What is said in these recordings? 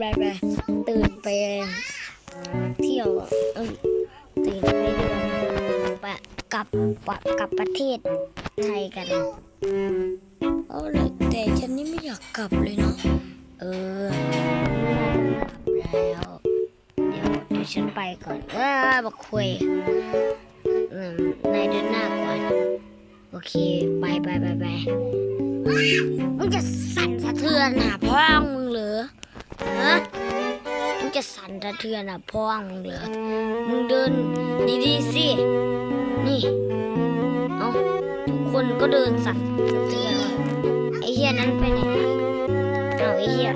ไปไปไปตื่นไปเที่ยวเอ้ยตื่นไปเดินไปกลับปะกลับประเทศไทยกันเอาเลยแต่ฉันนี่ไม่อยากกลับเลยเนาะเออกลับแล้วเดี๋ยวเดี๋ยวฉันไปก่อนเออบักคุยนายเดินหน้าก่อน โอเค ไปไปไปไปมึงจะสั่นสะเทือนหาพ่องมึง จะสั่นสะเทือนหาพ่อมึงเหรอมึงเดินดีๆสินี่เอาทุกคนก็เดินสั่นสะเทือนเลยไอ้เหี้ยนั้นไปไหนเอาไอ้เหี้ย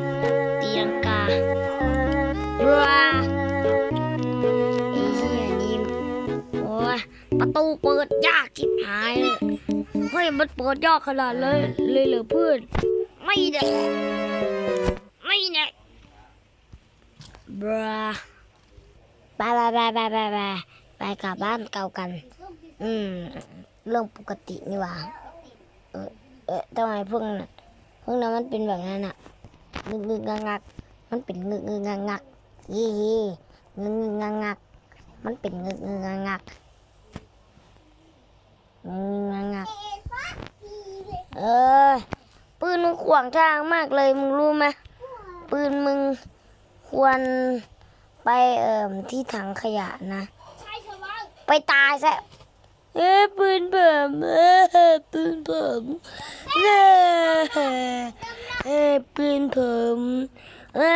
ตีลังกาบราไอ้เหี้ยนี่โอ้ยประตูเปิดยากชิบหายเลยเฮ้ยมันเปิดยากขนาดเลยเลยเหรอเพื่อนไม่ได้ ไปไปไปไปไปกลับบ้านเก่ากัน อืม เรื่องปกตินี่หว่า เออเออทำไมพวกนั้นพวกนั้นมันเป็นแบบนั้นอะงึกงึกงักงักมันเป็นงึกงึกงักงักยี่ยี่งึกงึกงักงักมันเป็นงึกงึกงักงักงึกงึกงักงักเออ ปืนมึงขวางทางมากเลยมึงรู้ไหมปืนมึงควร ไปเอ่อที่ถังขยะนะ ไปตายซะเอ้ยปืนผมเอ้ยปืนผมเอ้เอ้ยปืนผมเอ้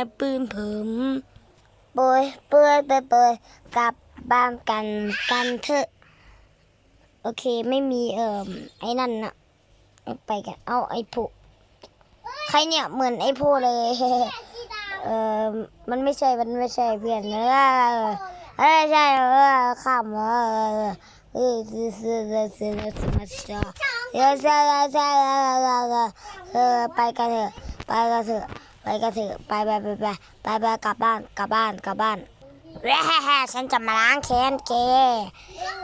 ยปืนผมเปยเปยเปยเปยกลับบ้านกันกันเถอะ โอเคไม่มีเอ่อไอ้นั่นนะไปกัน เอาไอ้ผู้ใครเนี่ยเหมือนไอ้ผู้เลย เออมันไม่ใช่ มันไม่ใช่เพื่อนเออเออใช่เออข้ามเออเออซื้อซื้อซื้อซื้อมาซื้อเออใช่ใช่เออไปกันเถอะไปกันเถอะไปกันเถอะไปไปไปไปไปไปกลับบ้านกลับบ้านกลับบ้านแว่ฉันจะมาล้างแค้นแก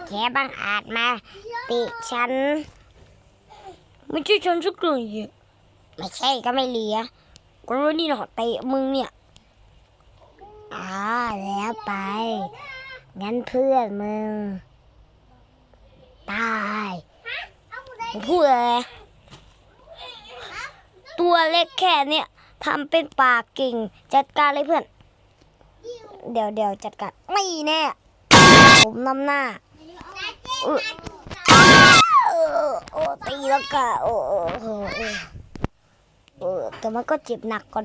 แกบังอาจมาติฉัน ไม่ใช่ฉันสักหน่อยไม่ใช่ก็ไม่เหลีย ก็รู้นี่หนอเตะมึงเนี่ยอ่าแล้วไป งั้นเพื่อนมึง ตายมึงพูดอะไรตัวเล็กแค่เนี่ยทำเป็นปากกิ่ง จัดการเลยเพื่อน เดี๋ยวเดี๋ยวจัดการ ไม่แน่ ผมนำหน้าเออเออโอ้ตีแล้วก็โอ้โอ้โอ้โอ้ เออ แต่มันก็เจ็บหนักกว่า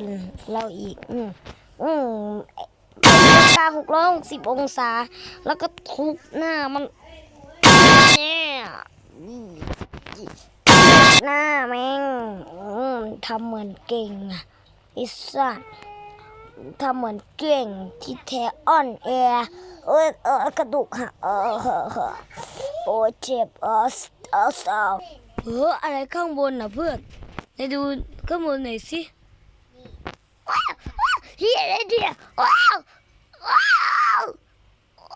เราอีก อืมอืมกาหกร้อยหกสิบองศา แล้วก็ทุบหน้ามันเนี่ยหน้าแม่งทำเหมือนเก่งอะอ้สัสทำเหมือนเก่งที่แท้อ่อนแอเอยเออกระดูกหักเออเออเอโอ้เจ็บเออเออสาวเอออะไรข้างบนน่ะเพื่อนไหนดู ข้างบนหน่อยสิว้าวว้าวเฮียอะไรเนี่ยว้าวว้าว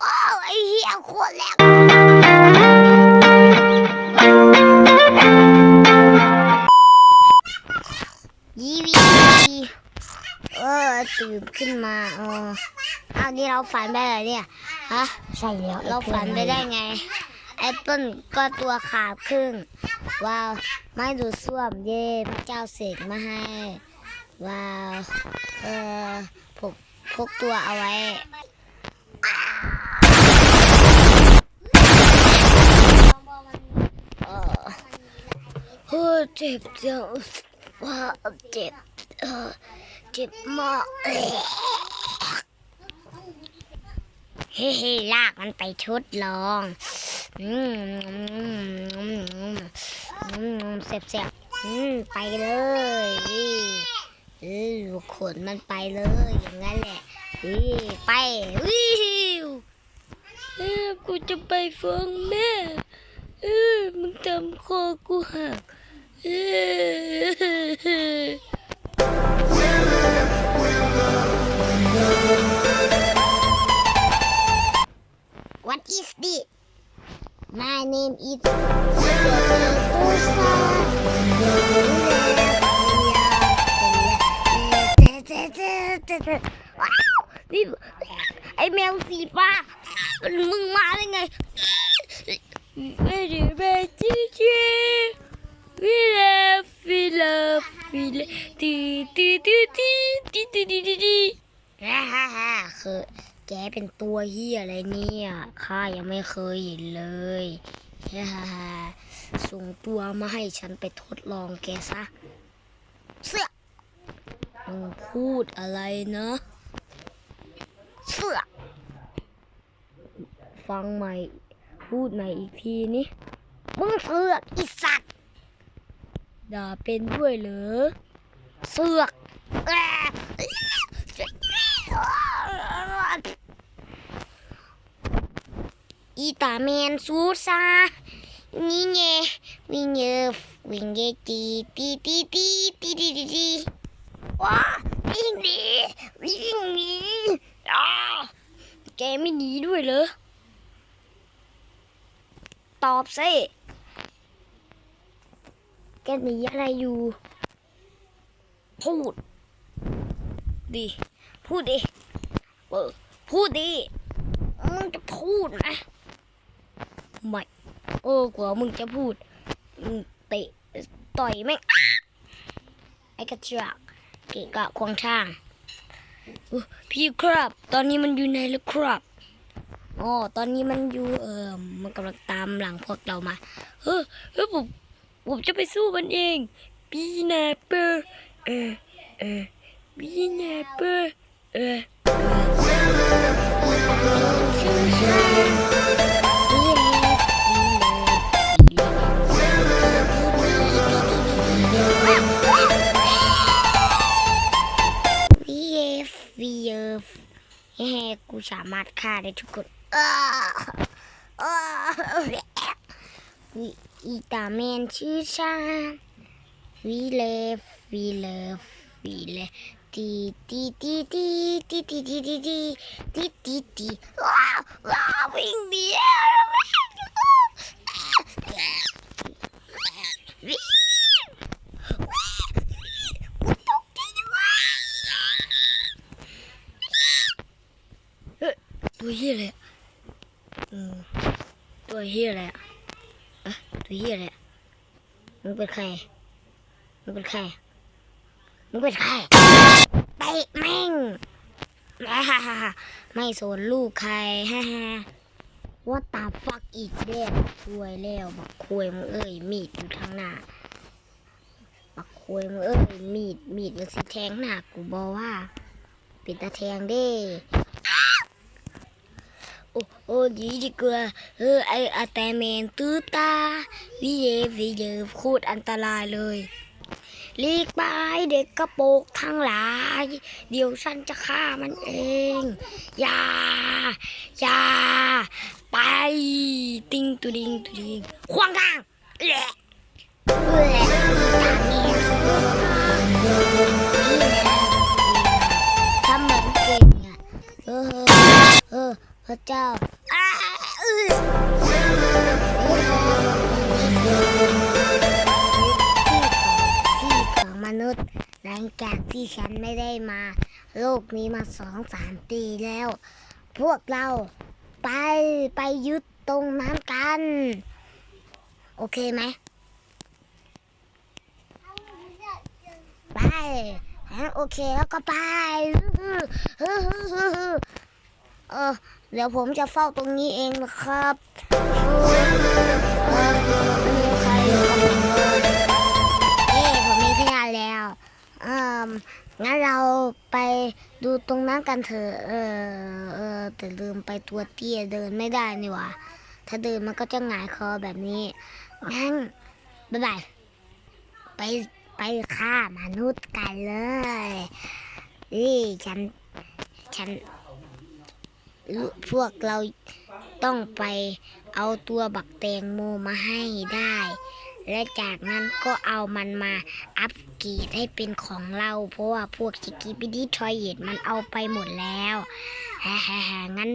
ว้าวไอ้เฮียโคตรแรงยีวีเออตื่นขึ้นมาเออเอานี่เราฝันไปเหรอเนี่ยฮะใช่แล้วเราฝันไปได้ไงแอปเปิลก็ตัวขาดครึ่งว้าว ไม่ดูดซ่วมเย่พระเจ้าเสกมาให้ว้าวเออพกพกตัวเอาไว้เออเฮ้เจ็บจังว้าเจ็บเออเจ็บมากเอ้ฮ้ยลากมันไปทดลองอืม อืมเสียบเสียบอืมไปเลยเออขนมันไปเลย อย่างนั้นแหละอือไปวิวเออกูจะไปฟ้องแม่เออมึงทำคอกูหักเออ What is this? My name is Pusa. ว้าวนี่ไอแมวสีฟ้ามึงมาได้ไงไม่ได้ไปจีจีวิเลฟวิเลฟวิเลตีตีตีตีตีตีตีตีตีฮ่าฮ่าฮ่าคือ แกเป็นตัวเฮียอะไรเนี่ยข้ายังไม่เคยเห็นเลยฮ่าฮ่าฮ่าส่งตัวมาให้ฉันไปทดลองแกซะ เสื้อมึงพูดอะไรนะ เสื้อ ฟังใหม่ พูดใหม่อีกทีนี่มึงเสือกอีสัตว์ด่าเป็นด้วยเหรอ เสือกแอะ อีตาแมนซูซานี่ไงวิ่งเยอะวิ่งเยอะตีตีตีตีตีตีตีตีว้าวิ่งหนีวิ่งหนีอ้าแกไม่หนีด้วยเหรอตอบสิแกหนีอะไรอยู่ พูดดิพูดดิเออพูดดิมึงจะพูดไห ไม่เออกว่ามึงจะพูดเตะต่อยแม่งไอ้กระจอกเกะกะควงช่างพี่ครับ ตอนนี้มันอยู่ไหนล้วครับอ๋อตอนนี้มันอยู่เออมันกำลังตามหลังพวกเรามาเฮ้ยเฮ้ยผมผมจะไปสู้มันเองบีนาเปอร์เออเออบีนาเปอร์เออ กูสามารถฆ่าได้ทุกคนอ้าอ้าวิอีตาแมนชื่อชาวีเลฟวีเลฟวีเลฟตีตีตีตีตีตีตีตีตีตีตีตีว้าววิ่งหนีวิ่งกูตกใจจังวะ เฮ้ยตัวเฮี ยอะไรอะอืมตัวเฮียอะไรอะอะตัวเฮียอะไรอะมึงเป็นใครมึงเป็นใครมึงเป็นใครไปแม่งฮ่าฮ่าฮ่าไม่สนลูกใครฮ่าฮ่าว่าตาฟักอีกเด็ดคุยแล้วบักคุยมึงเอ้ยมีดอยู่ทางหน้าบักคุยมึงเอ้ยมีดมีดมันสิแทงหน้ากูบอกว่า เป็นตาแทงเด้ โอ้ยดีกว่าเออไออาแต่แมนตื้อตาวิเยวิเยโคตรอันตรายเลยลีกไปเด็กกระโปงทั้งหลาย เดี๋ยวฉันจะฆ่ามันเอง อย่า อย่า ไป ติงตุดิงตุดิงควางทางแหละ พระเจ้าอ้าออที่ของมนุษย์ หลังจากที่ฉันไม่ได้มา โลกนี้มาสองสามปีแล้ว พวกเราไปไปยึดตรงนั้นกัน โอเคไหมไปโอเคแล้วก็ไปเออ เดี๋ยวผมจะเฝ้าตรงนี้เองนะครับเออไม่มีใครอยู่กับผมเลยเอ้ผมมีพยานแล้วเอองั้นเราไปดูตรงนั้นกันเถอะเออเออแต่ลืมไปตัวเตี้ยเดินไม่ได้นี่หว่าถ้าเดินมันก็จะหงายคอแบบนี้งั้นบ๊ายบายไปไปฆ่ามนุษย์กันเลยนี่ฉันฉัน พวกเราต้องไปเอาตัวบักแตงโมมาให้ได้ และจากนั้นก็เอามันมาอัปเกรดให้เป็นของเรา เพราะว่าพวกชิกิปิดี้ทอยเยตมันเอาไปหมดแล้วฮ่าฮ่าฮ่างั้น